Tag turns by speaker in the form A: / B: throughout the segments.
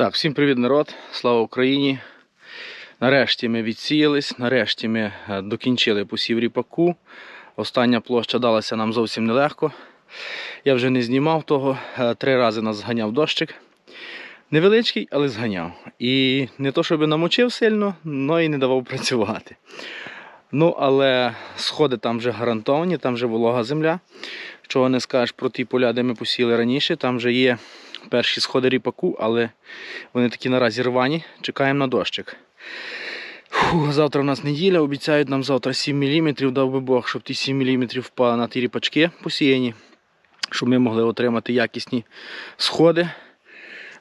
A: Так, всім привіт, народ! Слава Україні! Нарешті ми відсіялись, нарешті ми е, докінчили посів ріпаку. Остання площа далася нам зовсім нелегко. Я вже не знімав того. е, Три рази нас зганяв дощик. Невеличкий, але зганяв. І не то, щоб намочив сильно, але і не давав працювати. Ну, але сходи там вже гарантовані, там вже волога земля. Чого не скажеш про ті поля, де ми посіли раніше, там вже є перші сходи ріпаку, але вони такі наразі рвані. Чекаємо на дощик. Фу, завтра в нас неділя, обіцяють нам завтра 7 мм, дав би Бог, щоб ті 7 мм впали на ті ріпачки посіяні, щоб ми могли отримати якісні сходи.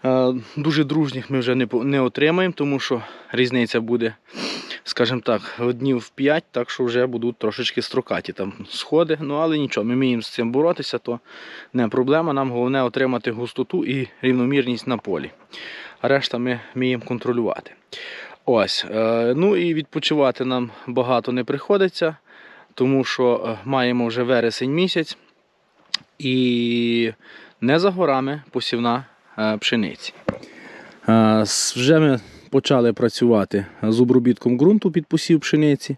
A: Е, Дуже дружніх ми вже не отримаємо, тому що різниця буде, скажімо так, днів в 5, так що вже будуть трошечки строкаті там сходи. Ну але нічого, ми вміємо з цим боротися, то не проблема. Нам головне отримати густоту і рівномірність на полі. А решта ми вміємо контролювати. Ось, е, ну і відпочивати нам багато не приходиться, тому що е, маємо вже вересень місяць і не за горами посівна е, пшениці. Вже ми почали працювати з обробітком ґрунту під посів пшениці.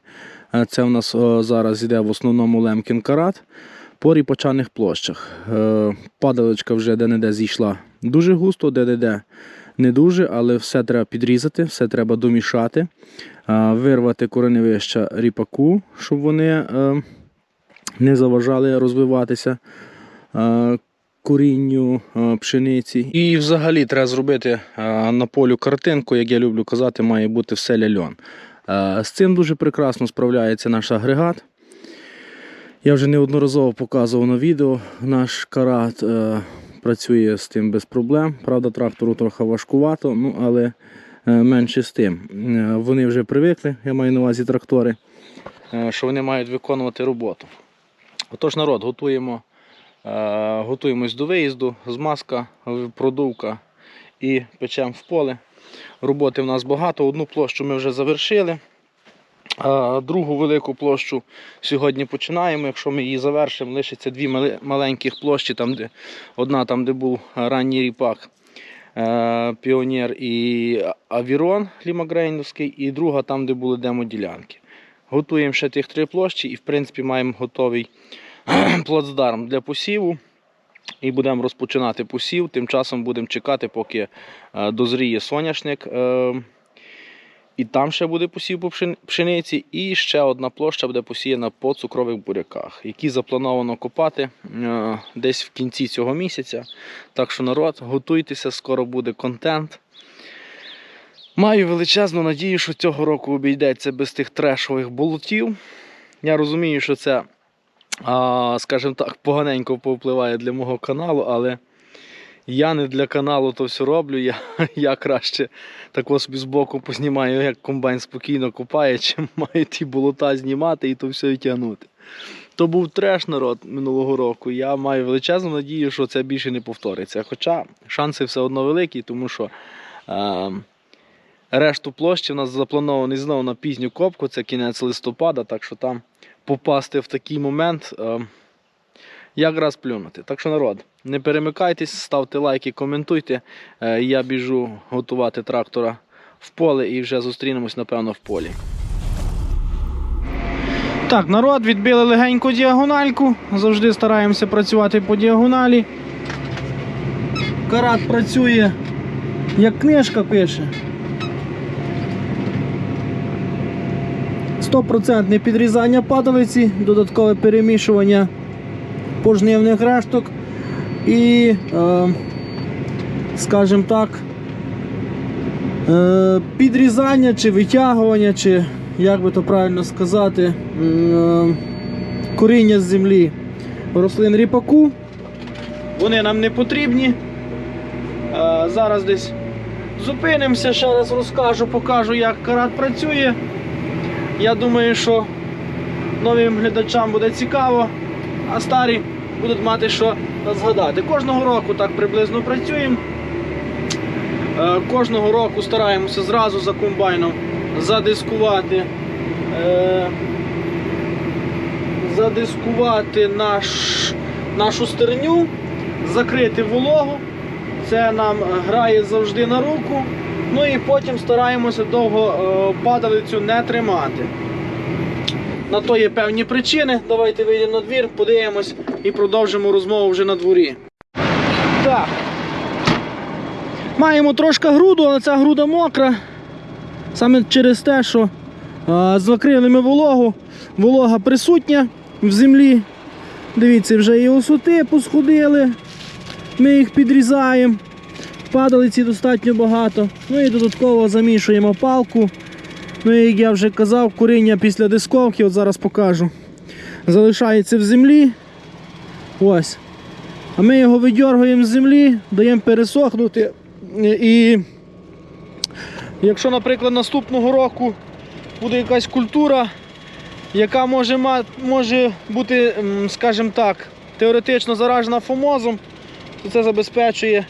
A: Е, Це у нас е, зараз йде в основному лемкін карат по ріпачаних площах. Е, Падалочка вже де-не-де зійшла дуже густо, де-де-де не дуже, але все треба підрізати, все треба домішати, вирвати кореневища ріпаку, щоб вони не заважали розвиватися корінню е, пшениці. І взагалі треба зробити е, на полю картинку, як я люблю казати, має бути все ляльон. Е, З цим дуже прекрасно справляється наш агрегат. Я вже неодноразово показував на відео. Наш карат працює з тим без проблем. Правда, трактору трохи важкувато, ну, але менше з тим. Вони вже привикли, я маю на увазі трактори, що вони мають виконувати роботу. Отож, народ, готуємо, готуємось до виїзду, змазка, е, продувка і печемо в поле. Роботи в нас багато. Одну площу ми вже завершили. А Другу велику площу сьогодні починаємо. Якщо ми її завершимо, лишиться дві маленьких площі, там, де, одна там, де був ранній ріпак е, Піонер і Авірон Лімагрейновський, і друга там, де були демоділянки. Готуємо ще тих три площі і в принципі маємо готовий плацдарм для посіву. І будемо розпочинати посів. Тим часом будемо чекати, поки е, дозріє соняшник. е, і там ще буде посів по пшениці, і ще одна площа буде посіяна по цукрових буряках, які заплановано копати е, десь в кінці цього місяця. Так що народ, готуйтеся, скоро буде контент. Маю величезну надію, що цього року обійдеться без тих трешових болотів. Я розумію, що це, скажімо так, поганенько повпливає для мого каналу, але я не для каналу то все роблю. Я, я краще так ось собі збоку познімаю, як комбайн спокійно копає, чим маю ті болота знімати і то все тягнути. То був треш народ минулого року. Я маю величезну надію, що це більше не повториться. Хоча шанси все одно великі, тому що е, решту площі в нас запланований знову на пізню копку, це кінець листопада, так що там попасти в такий момент. Е, як раз плюнути. Так що, народ, не перемикайтесь, ставте лайки, коментуйте. Е, Я біжу готувати трактора в поле і вже зустрінемось, напевно, в полі. Так, народ, відбили легеньку діагональку. Завжди стараємося працювати по діагоналі. Карат працює, як книжка пише. 100% підрізання падалиці, додаткове перемішування пожнивних решток і, е, скажімо так, е, підрізання чи витягування, чи як би то правильно сказати, е, коріння з землі рослин ріпаку. Вони нам не потрібні. Зараз десь зупинимося, ще раз розкажу, покажу, як карат працює. Я думаю, що новим глядачам буде цікаво, а старі будуть мати що згадати. Кожного року так приблизно працюємо. Е, Кожного року стараємося зразу за комбайном задискувати, е, задискувати наш, нашу стерню, закрити вологу.
B: Це нам грає завжди на руку. Ну і потім стараємося довго е, падалицю не тримати. На то є певні причини. Давайте вийдемо на двір, подивимось і продовжимо розмову вже на дворі. Так. Маємо трошки груду, але ця груда мокра. Саме через те, що а, закрили ми вологу, волога присутня в землі. Дивіться, вже і осоти посходили. Ми їх підрізаємо. Падалиці достатньо багато. Ну і додатково замішуємо палку. Ну і як я вже казав, коріння після дисковки, от зараз покажу. Залишається в землі. Ось. А ми його видьоргуємо з землі, даємо пересохнути. І якщо, наприклад, наступного року буде якась культура, яка може, може бути, скажімо так, теоретично заражена фомозом, то це забезпечує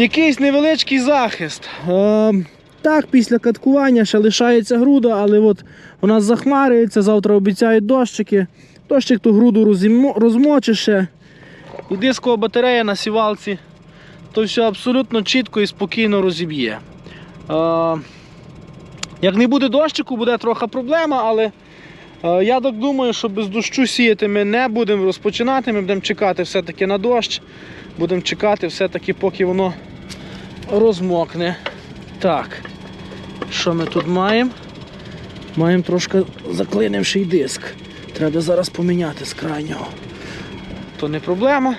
B: якийсь невеличкий захист. Е, так, після каткування ще лишається груда, але от вона захмарюється, завтра обіцяють дощики. Дощик ту груду розімо- ще. І дискова батарея на сівалці, то все абсолютно чітко і спокійно розіб'є. Е, як не буде дощику, буде трохи проблема, але е, я так думаю, що без дощу сіяти ми не будемо розпочинати. Ми будемо чекати все-таки на дощ. Будемо чекати все-таки, поки воно розмокне. Так, що ми тут маємо? Маємо трошки заклинивший диск. Треба зараз поміняти з крайнього. То не проблема.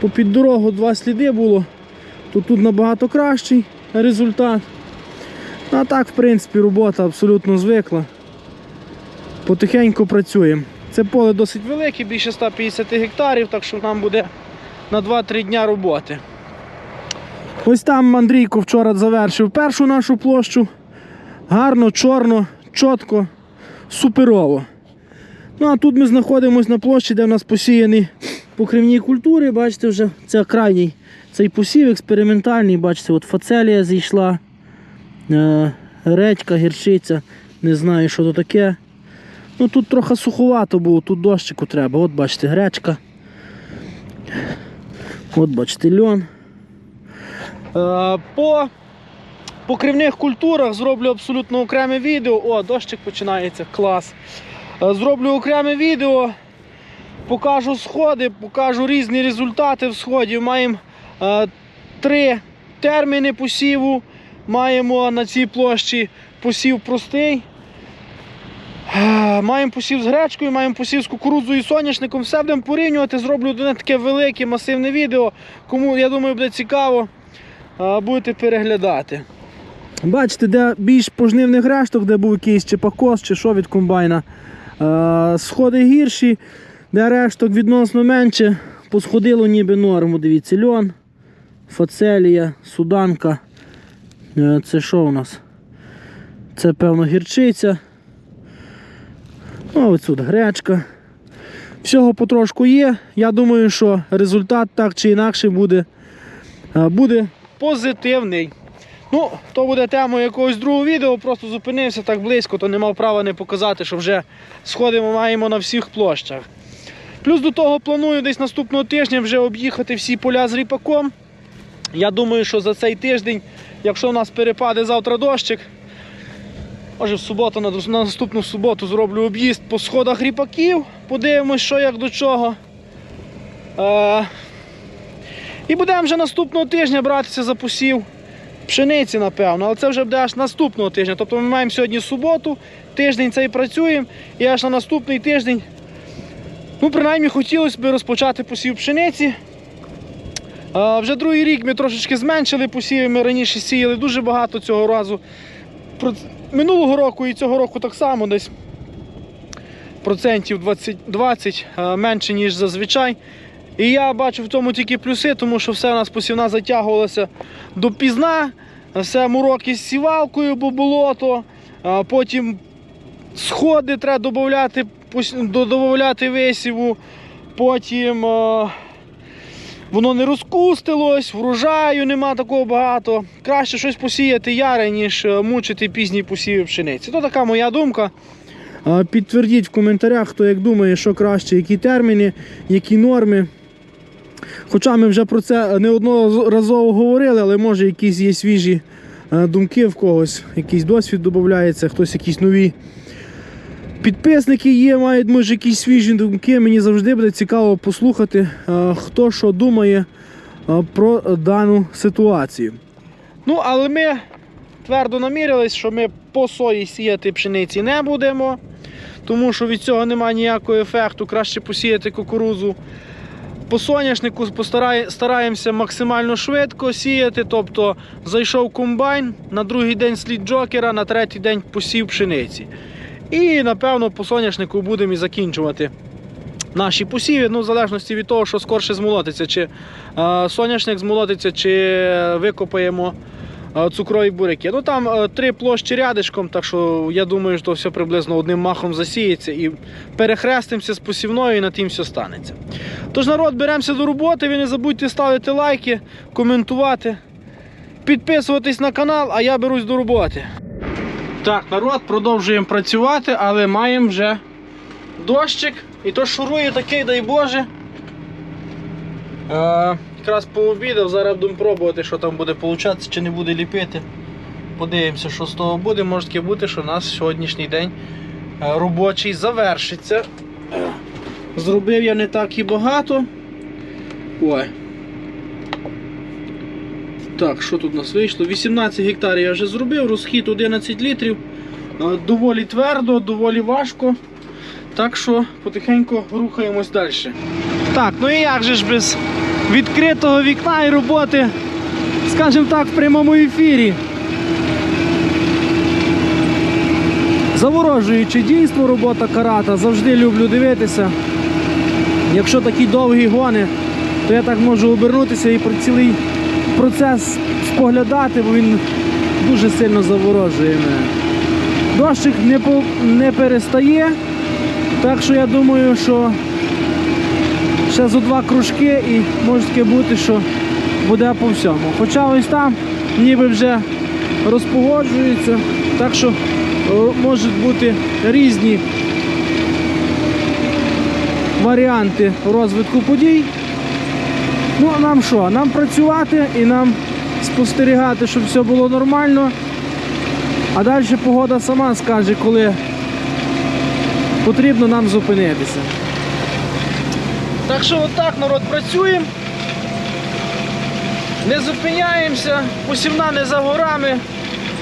B: Попід дорогу два сліди було, то тут набагато кращий результат. А так, в принципі, робота абсолютно звикла. Потихеньку працюємо. Це поле досить велике, більше 150 гектарів, так що нам буде на 2-3 дня роботи. Ось там Андрійко вчора завершив першу нашу площу. Гарно, чорно, чітко, суперово. Ну а тут ми знаходимося на площі, де в нас посіяні покривні культури. Бачите, вже це крайній цей посів експериментальний. Бачите, от фацелія зійшла, е, редька, гірчиця, не знаю, що то таке. Ну тут трохи суховато було, тут дощику треба. От бачите, гречка. От бачите, льон. Е, По покривних культурах зроблю абсолютно окреме відео. О, дощик починається, клас. Е, Зроблю окреме відео, покажу сходи, покажу різні результати всходів. Маємо е, три терміни посіву. Маємо на цій площі посів простий. Маємо посів з гречкою, маємо посів з кукурудзою і соняшником. Все будемо порівнювати. Зроблю одне таке велике, масивне відео. Кому, я думаю, буде цікаво, будете переглядати. Бачите, де більш пожнивних решток, де був якийсь чи покос, чи що від комбайна. Сходи гірші, де решток відносно менше, посходило ніби норму. Дивіться, льон, фацелія, суданка. Е, Це що у нас? Це певно гірчиця. Ну, ось тут гречка. Всього потрошку є. Я думаю, що результат так чи інакше буде, е, буде позитивний. Ну, то буде темою якогось другого відео, просто зупинився так близько, то не мав права не показати, що вже сходи ми маємо на всіх площах. Плюс до того планую десь наступного тижня вже об'їхати всі поля з ріпаком. Я думаю, що за цей тиждень, якщо у нас перепаде завтра дощик, може в суботу, на наступну суботу зроблю об'їзд по сходах ріпаків, подивимось, що як до чого. Е, і будемо вже наступного тижня братися за посів пшениці, напевно, але це вже буде аж наступного тижня. Тобто ми маємо сьогодні суботу, тиждень цей працюємо, і аж на наступний тиждень, ну, принаймні, хотілося б розпочати посів пшениці. А, вже другий рік ми трошечки зменшили посіви, ми раніше сіяли дуже багато цього разу. Минулого року і цього року так само десь процентів 20, 20 а, менше, ніж зазвичай. І я бачу в тому тільки плюси, тому що все у нас посівна затягувалася до пізна, все мороки з сівалкою, бо болото, потім сходи треба додати, додати висіву, потім а, воно не розкустилось, врожаю нема такого багато. Краще щось посіяти яре, ніж е, мучити пізні посіви пшениці. То така моя думка. Підтвердіть в коментарях, хто як думає, що краще, які терміни, які норми. Хоча ми вже про це неодноразово говорили, але може якісь є свіжі е, думки в когось, якийсь досвід додається, хтось якісь нові підписники є, мають може якісь свіжі думки. Мені завжди буде цікаво послухати, е, хто що думає е, про дану ситуацію. Ну, але ми твердо намірились, що ми по сої сіяти пшениці не будемо, тому що від цього немає ніякого ефекту. Краще посіяти кукурузу. По соняшнику стараємося максимально швидко сіяти. Тобто зайшов комбайн, на другий день слід джокера, на третій день посів пшениці. І напевно по соняшнику будемо і закінчувати наші посіви, ну, в залежності від того, що скорше змолотиться, чи е, соняшник змолотиться, чи викопаємо е, цукрові буряки. Ну там е, три площі рядишком, так що я думаю, що все приблизно одним махом засіється і перехрестимося з посівною і на тим все станеться. Тож, народ, беремося до роботи. Ви не забудьте ставити лайки, коментувати, підписуватись на канал, а я берусь до роботи. Так, народ, продовжуємо працювати, але маємо вже дощик. І то шурує такий, дай Боже. Е, якраз пообідав, зараз будемо пробувати, що там буде получатися, чи не буде ліпити. Подивимося, що з того буде. Може таке бути, що у нас сьогоднішній день е, робочий завершиться. Зробив я не так і багато. Ой. Так, що тут у нас вийшло? 18 гектарів я вже зробив, розхід 11 літрів. Е, Доволі твердо, доволі важко. Так що потихеньку рухаємось далі. Так, ну і як же ж без відкритого вікна і роботи, скажімо так, в прямому ефірі. Заворожуючи дійство робота карата, завжди люблю дивитися. Якщо такі довгі гони, то я так можу обернутися і про цілий процес споглядати, бо він дуже сильно заворожує мене. Дощик не, по, не перестає, так що я думаю, що ще зо два кружки і може таке бути, що буде по всьому. Хоча ось там ніби вже розпогоджується, так що можуть бути різні варіанти розвитку подій. Ну, а нам що? Нам працювати і нам спостерігати, щоб все було нормально. А далі погода сама скаже, коли потрібно нам зупинитися. Так що отак народ працюємо. Не зупиняємося, посівна не за горами.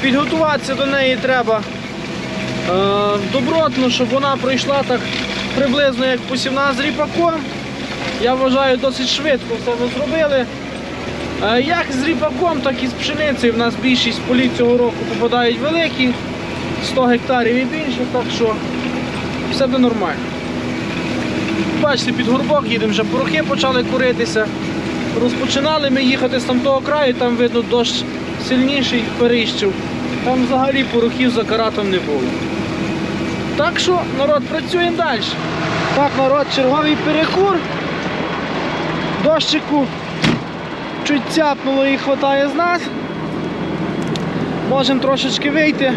B: Підготуватися до неї треба е, добротно, щоб вона пройшла так приблизно як посівна з ріпаком. Я вважаю, досить швидко все ми зробили. Е, Як з ріпаком, так і з пшеницею. В нас більшість полів цього року попадають великі, 100 гектарів і більше, так що все буде нормально. Бачите, під горбок їдемо, вже порохи почали куритися. Розпочинали ми їхати з тамтого краю, там видно дощ сильніший перищив. Там взагалі порохів за каратом не було. Так що, народ, працюємо далі. Так, народ, черговий перекур. Дощику чуть цяпнуло і хватає з нас. Можемо трошечки вийти.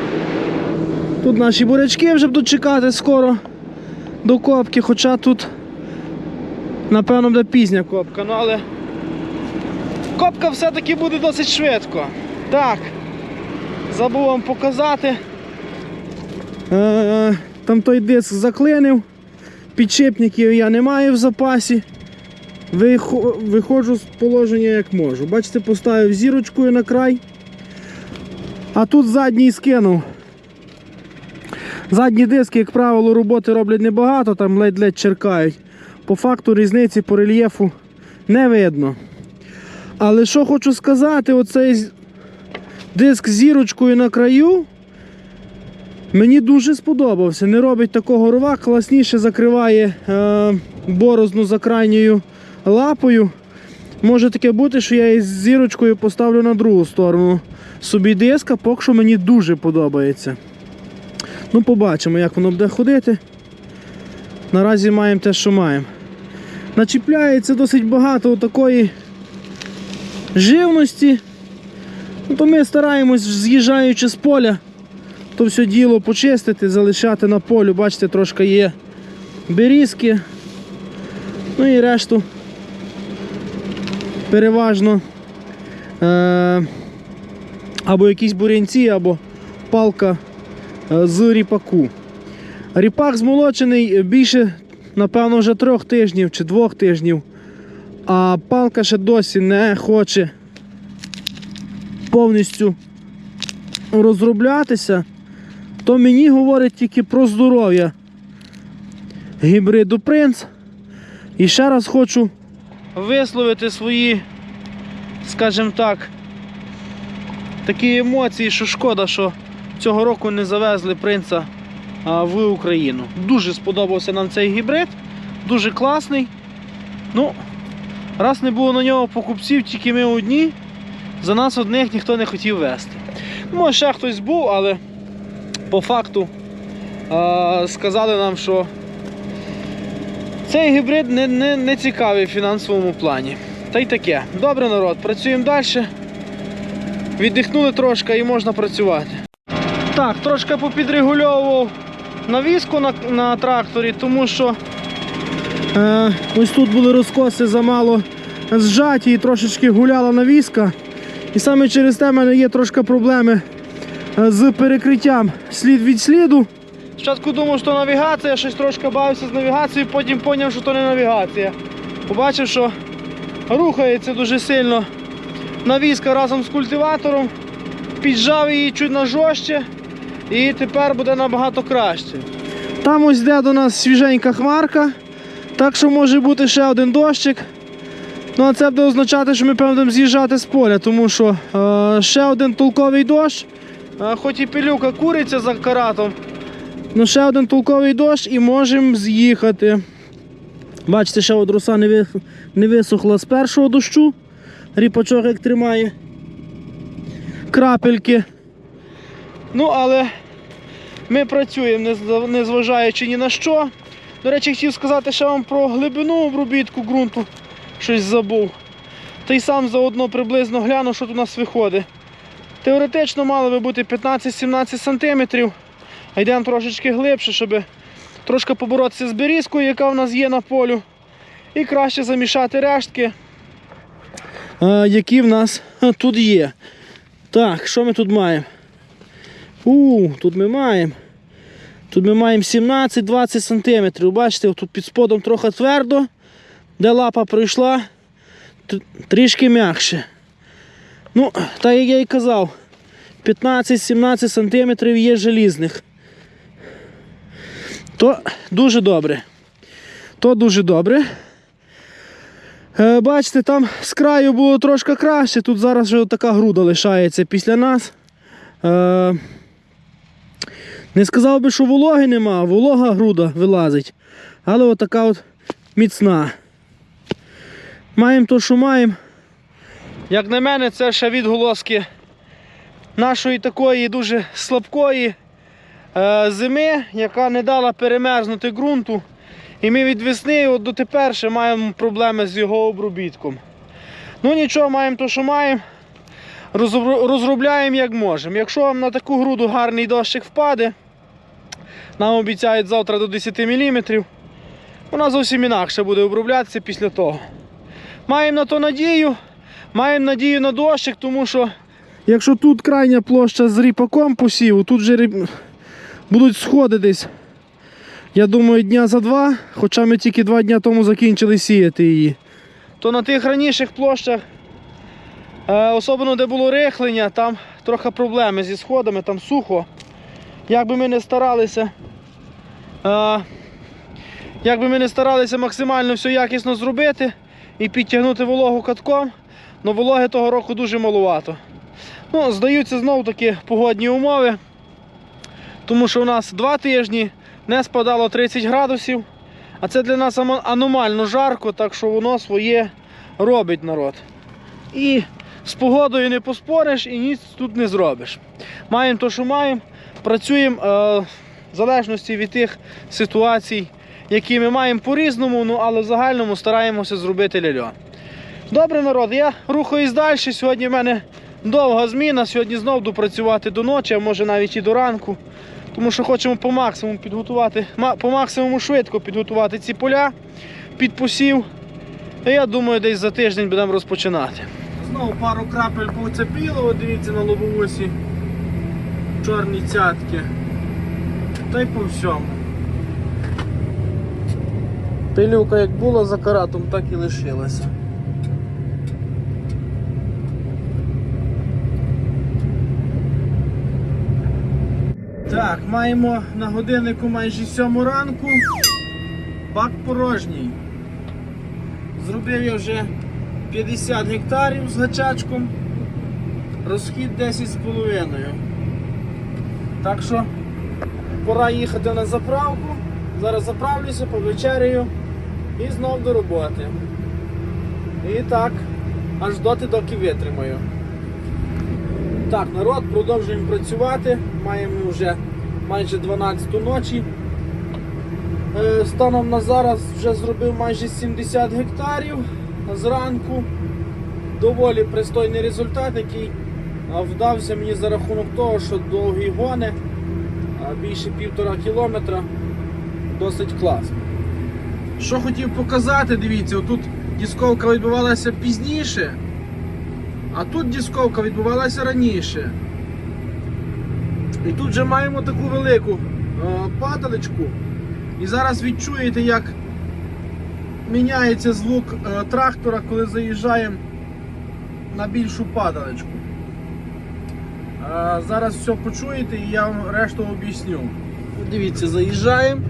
B: Тут наші бурячки вже будуть чекати скоро до копки, хоча тут, напевно, буде пізня копка, ну але копка все-таки буде досить швидко. Так, забув вам показати. Е, Там той диск заклинив. Підшипників я не маю в запасі. Вихо- Виходжу з положення як можу. Бачите, поставив зірочкою на край. А тут задній скинув. Задні диски, як правило, роботи роблять небагато, там ледь-ледь черкають. По факту різниці по рельєфу не видно. Але що хочу сказати, оцей диск з зірочкою на краю мені дуже сподобався. Не робить такого рва, класніше закриває е, борозну за крайньою лапою. Може таке бути, що я із зірочкою поставлю на другу сторону собі диска, поки що мені дуже подобається. Ну, побачимо, як воно буде ходити. Наразі маємо те, що маємо. Начіпляється досить багато такої живності. Ну, то ми стараємось, з'їжджаючи з поля, то все діло почистити, залишати на полю. Бачите, трошки є берізки. Ну і решту переважно е, або якісь бурянці, або палка е, з ріпаку. Ріпак змолочений більше, напевно, вже трьох тижнів чи двох тижнів, а палка ще досі не хоче повністю розроблятися, то мені говорить тільки про здоров'я. Гібриду принц. І ще раз хочу висловити свої, скажімо так, такі емоції, що шкода, що цього року не завезли принца в Україну. Дуже сподобався нам цей гібрид, дуже класний. Ну, раз не було на нього покупців, тільки ми одні, за нас одних ніхто не хотів вести. Ну, Може, ще хтось був, але по факту а, сказали нам, що цей гібрид не, не, не цікавий в фінансовому плані. Та й таке. Добре, народ, працюємо далі. Віддихнули трошки і можна працювати. Так, трошки попідрегульовував навіску на, на тракторі, тому що е, ось тут були розкоси замало зжаті і трошечки гуляла навіска. І саме через те в мене є трошки проблеми е, з перекриттям слід від сліду. Спочатку думав, що навігація, щось трошки бавився з навігацією, потім зрозумів, що то не навігація. Побачив, що рухається дуже сильно навіска разом з культиватором, піджав її чуть на жорстче і тепер буде набагато краще. Там ось йде до нас свіженька хмарка, так що може бути ще один дощик. Ну а це буде означати, що ми певно будемо з'їжджати з поля, тому що е, ще один толковий дощ, е, хоч і пилюка куриться за каратом, Ну, ще один толковий дощ і можемо з'їхати. Бачите, ще от не, ви... не висохла з першого дощу. Ріпачок як тримає. Крапельки. Ну, але ми працюємо, не зважаючи ні на що. До речі, хотів сказати ще вам про глибину обробітку ґрунту. Щось забув. Та й сам заодно приблизно гляну, що тут у нас виходить. Теоретично мало би бути 15-17 см. А йдемо трошечки глибше, щоб трошки поборотися з берізкою, яка в нас є на полю. І краще замішати рештки, е, які в нас тут є. Так, що ми тут маємо? У, тут ми маємо. Тут ми маємо 17-20 см. Бачите, тут під сподом трохи твердо, де лапа пройшла, трішки м'якше. Ну, так як я і казав, 15-17 см є желізних. То дуже добре. То дуже добре. Е, бачите, там з краю було трошки краще, тут зараз вже така груда лишається після нас. Е, не сказав би, що вологи нема, волога груда вилазить. Але отака от міцна. Маємо то, що маємо. Як на мене, це ще відголоски нашої такої дуже слабкої е, зими, яка не дала перемерзнути ґрунту. І ми від весни от дотепер ще маємо проблеми з його обробітком. Ну нічого, маємо то, що маємо. Розробляємо як можемо. Якщо вам на таку груду гарний дощик впаде, нам обіцяють завтра до 10 мм, вона зовсім інакше буде оброблятися після того. Маємо на то надію, маємо надію на дощик, тому що якщо тут крайня площа з ріпаком посіву, тут вже ріп- будуть сходи десь. Я думаю, дня за два, хоча ми тільки два дня тому закінчили сіяти її. То на тих раніших площах, е, особливо де було рихлення, там трохи проблеми зі сходами, там сухо. Як би ми не старалися, е, як би ми не старалися максимально все якісно зробити і підтягнути вологу катком, але вологи того року дуже малувато. Ну, здаються знову таки погодні умови, тому що у нас два тижні не спадало 30 градусів, а це для нас аномально жарко, так що воно своє робить народ. І з погодою не поспориш і ніч тут не зробиш. Маємо те, що маємо, працюємо е, в залежності від тих ситуацій, які ми маємо по-різному, ну, але в загальному стараємося зробити ляльо. Добре, народ, я рухаюсь далі. Сьогодні в мене довга зміна. Сьогодні знову буду працювати до ночі, а може навіть і до ранку. Тому що хочемо по максимуму підготувати, по максимуму швидко підготувати ці поля під посів. А я думаю, десь за тиждень будемо розпочинати. Знову пару крапель поцепило, от дивіться на лобовусі. Чорні цятки. Та й по всьому. Пилюка як була за каратом, так і лишилася. Так, маємо на годиннику майже 7 ранку. Бак порожній. Зробив я вже 50 гектарів з гачачком. Розхід 10,5. Так що пора їхати на заправку. Зараз заправлюся, повечеряю і знов до роботи. І так, аж доти, доки витримаю. Так, народ, продовжуємо працювати. Маємо вже майже 12 ночі. Е, Станом на зараз вже зробив майже 70 гектарів зранку. Доволі пристойний результат, який вдався мені за рахунок того, що довгі гони, більше півтора кілометра, досить класно. Що хотів показати, дивіться, тут дисковка відбувалася пізніше, а тут дисковка відбувалася раніше. І тут вже маємо таку велику е, падалечку. І зараз відчуєте, як міняється звук е, трактора, коли заїжджаємо на більшу падалечку. Зараз все почуєте і я вам решту об'ясню. Дивіться, заїжджаємо.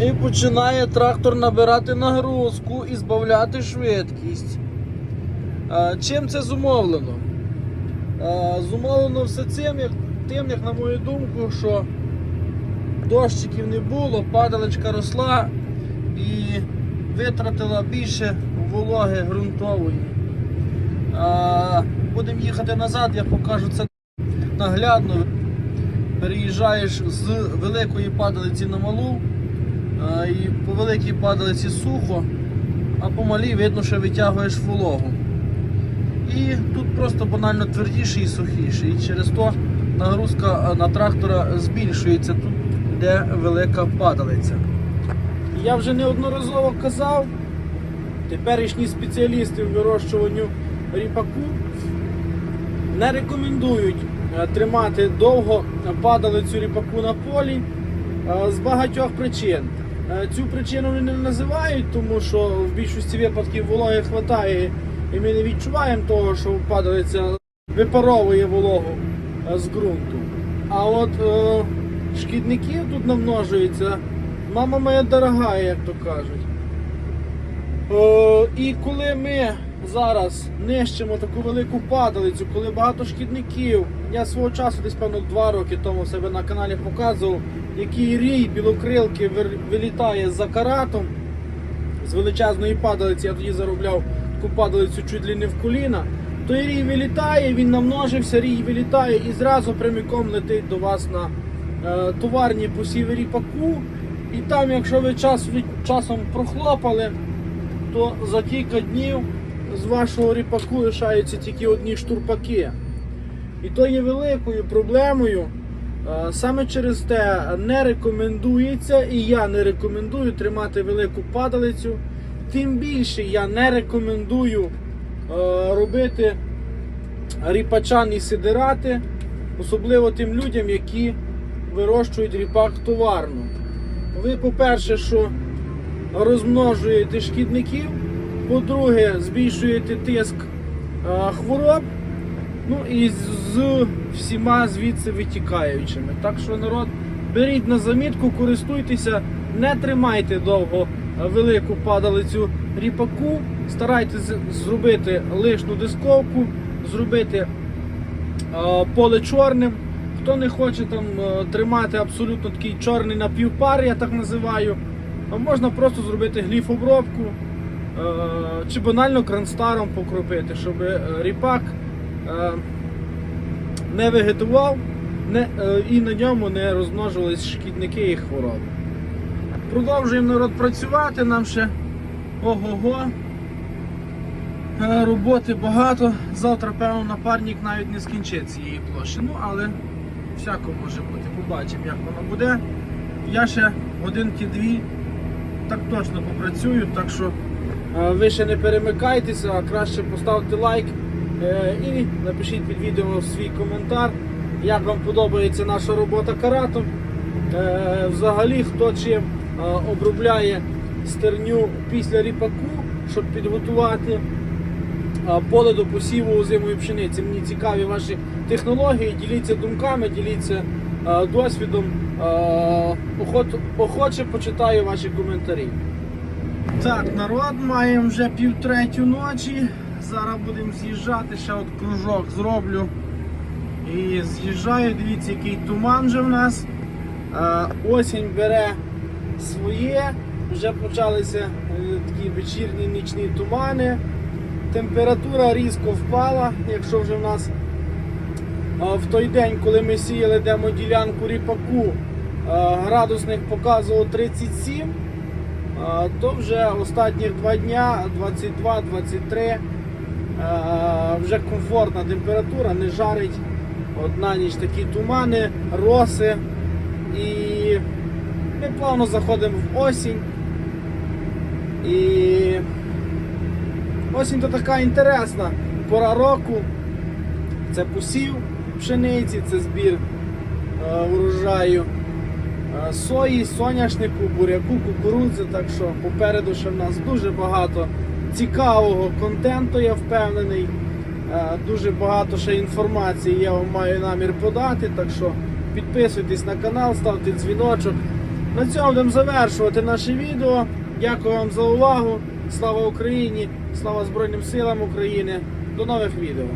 B: І починає трактор набирати нагрузку і збавляти швидкість. Чим це зумовлено? Зумовлено все цим, як, тим, як на мою думку, що дощиків не було, падалечка росла і витратила більше вологи ґрунтової. Будемо їхати назад, я покажу це наглядно. Переїжджаєш з великої падалиці на малу, і по великій падалиці сухо, а по малій видно, що витягуєш вологу. І тут просто банально твердіше і сухіше. І через то нагрузка на трактора збільшується тут, де велика падалиця. Я вже неодноразово казав, теперішні спеціалісти в вирощуванню ріпаку не рекомендують е, тримати довго падалицю ріпаку на полі е, з багатьох причин. Е, Цю причину вони не називають, тому що в більшості випадків вологи вистачає і ми не відчуваємо того, що падалиця випаровує вологу з ґрунту. А от е, шкідників тут намножується, мама моя дорога, як то кажуть. Е, і коли ми зараз нищимо таку велику падалицю, коли багато шкідників, я свого часу, десь певно два роки тому себе на каналі показував, який рій білокрилки вилітає за каратом з величезної падалиці, я тоді заробляв таку падалицю чуть ли не в коліна. Той рій вилітає, він намножився, рій вилітає і зразу прямиком летить до вас на е, товарні посіви ріпаку. І там, якщо ви час від часом прохлопали, то за кілька днів з вашого ріпаку лишаються тільки одні штурпаки. І то є великою проблемою. Е, Саме через те не рекомендується, і я не рекомендую тримати велику падалицю. Тим більше я не рекомендую е, робити ріпачані сидирати, особливо тим людям, які вирощують ріпак товарно. Ви, по-перше, що розмножуєте шкідників, по-друге, збільшуєте тиск е, хвороб, ну і з всіма звідси витікаючими. Так що народ, беріть на замітку, користуйтеся, не тримайте довго е, велику падалицю ріпаку, старайтесь зробити лишну дисковку, зробити е, поле чорним. Хто не хоче там тримати абсолютно такий чорний напівпар, я так називаю, можна просто зробити гліфобробку чи банально кранстаром покропити, щоб е, ріпак е, не вегетував е, і на ньому не розмножувались шкідники і хвороби. Продовжуємо народ працювати, нам ще ого-го. Е, Роботи багато. Завтра, певно, напарник навіть не скінчить цієї площі. Ну, але всяко може бути. Побачимо, як воно буде. я ще годинки-дві так точно попрацюю, так що е, ви ще не перемикайтеся, а краще поставте лайк е, і напишіть під відео свій коментар, як вам подобається наша робота каратом. Е, Взагалі, хто чим обробляє стерню після ріпаку, щоб підготувати поле до посіву озимої пшениці. Мені цікаві ваші технології, діліться думками, діліться досвідом. Охоче почитаю ваші коментарі. Так, народ, маємо вже півтретю ночі. Зараз будемо з'їжджати, ще от кружок зроблю. І з'їжджаю, дивіться, який туман вже в нас. А, осінь бере своє. Вже почалися е, такі вечірні нічні тумани. Температура різко впала, якщо вже в нас а, в той день, коли ми сіяли демоділянку ріпаку, а, градусник показував 37, а, то вже останніх два дня 22-23 вже комфортна температура, не жарить. Одна ніч такі тумани, роси. І ми плавно заходимо в осінь. І осінь то така інтересна пора року. Це посів пшениці, це збір е, урожаю е, сої, соняшнику, буряку, кукурудзи. Так що попереду ще в нас дуже багато цікавого контенту, я впевнений. Е, Дуже багато ще інформації я вам маю намір подати. Так що підписуйтесь на канал, ставте дзвіночок. На цьому будемо завершувати наше відео. Дякую вам за увагу. Слава Україні! Слава Збройним силам України! До нових відео!